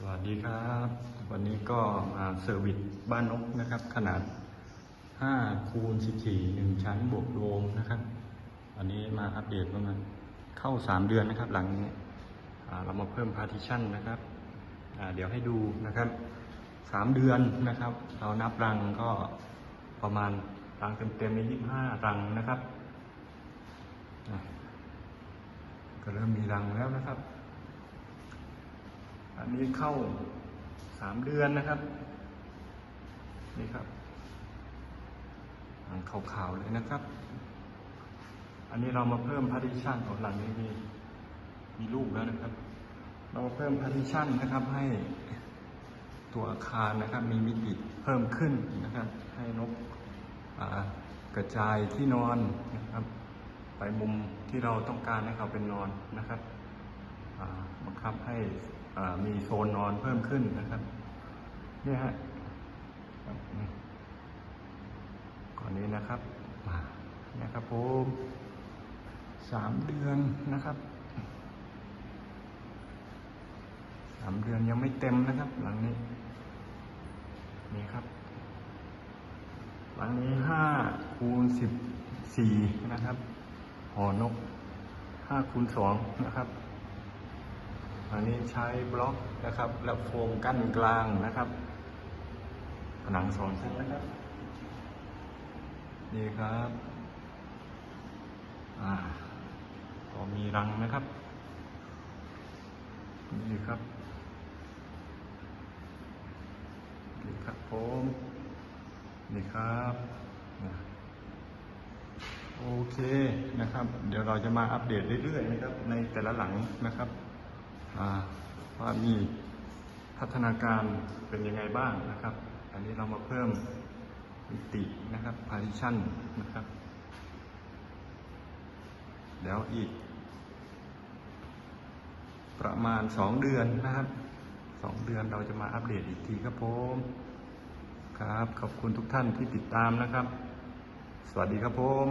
สวัสดีครับ วันนี้ก็มาเซอร์วิสบ้านนกนะครับ ขนาด5คูณ14 1 ชั้นบวกโรมนะครับวันนี้มาอัปเดตประมาณเข้า 3 เดือนนะครับ หลังนี้เรามาเพิ่มพาร์ติชันนะครับเดี๋ยวให้ดูนะครับ 3 เดือนนะครับ เรานับรังก็ประมาณรังเต็มๆใน25 รังนะครับก็เริ่มมีรังแล้วนะครับ อันนี้เข้าสามเดือนนะครับ นี่ครับอ่านขาวๆเลยนะครับ อันนี้เรามาเพิ่มพาร์ติชันของหลังนี้มีมีลูกแล้วนะครับ เราาเพิ่มพาร์ติชันนะครับให้ตัวอาคารนะครับ มีมิติเพิ่มขึ้นนะครับ ให้นกกระจายที่นอนนะครับ ไปมุมที่เราต้องการให้เขาเป็นนอนนะครับบังคับให้ มีโซนนอนเพิ่มขึ้นนะครับ เนี่ยฮะก่อนนี้นะครับนี่ครับผมสามเดือนนะครับสามเดือนยังไม่เต็มนะครับ หลังนี้ นี่ครับ หลังนี้ห้าคูณสิบสี่นะครับหอนกห้าคูณสองนะครับ อันนี้ใช้บล็อกนะครับ และโฟมกั้นกลางนะครับ ผนังสองชั้นนะครับ นี่ครับอ่าก็มีรังนะครับ นี่ครับนี่ครับผมนี่ครับโอเคนะครับ เดี๋ยวเราจะมาอัปเดตเรื่อยๆนะครับ ในแต่ละหลังนะครับ ว่ามีพัฒนาการเป็นยังไงบ้างนะครับ อันนี้เรามาเพิ่มมิตินะครับ partition นะครับแล้วอีก ประมาณสองเดือนนะครับสองเดือนเราจะมาอัปเดตอีกทีครับผมครับ ขอบคุณทุกท่านที่ติดตามนะครับ สวัสดีครับผม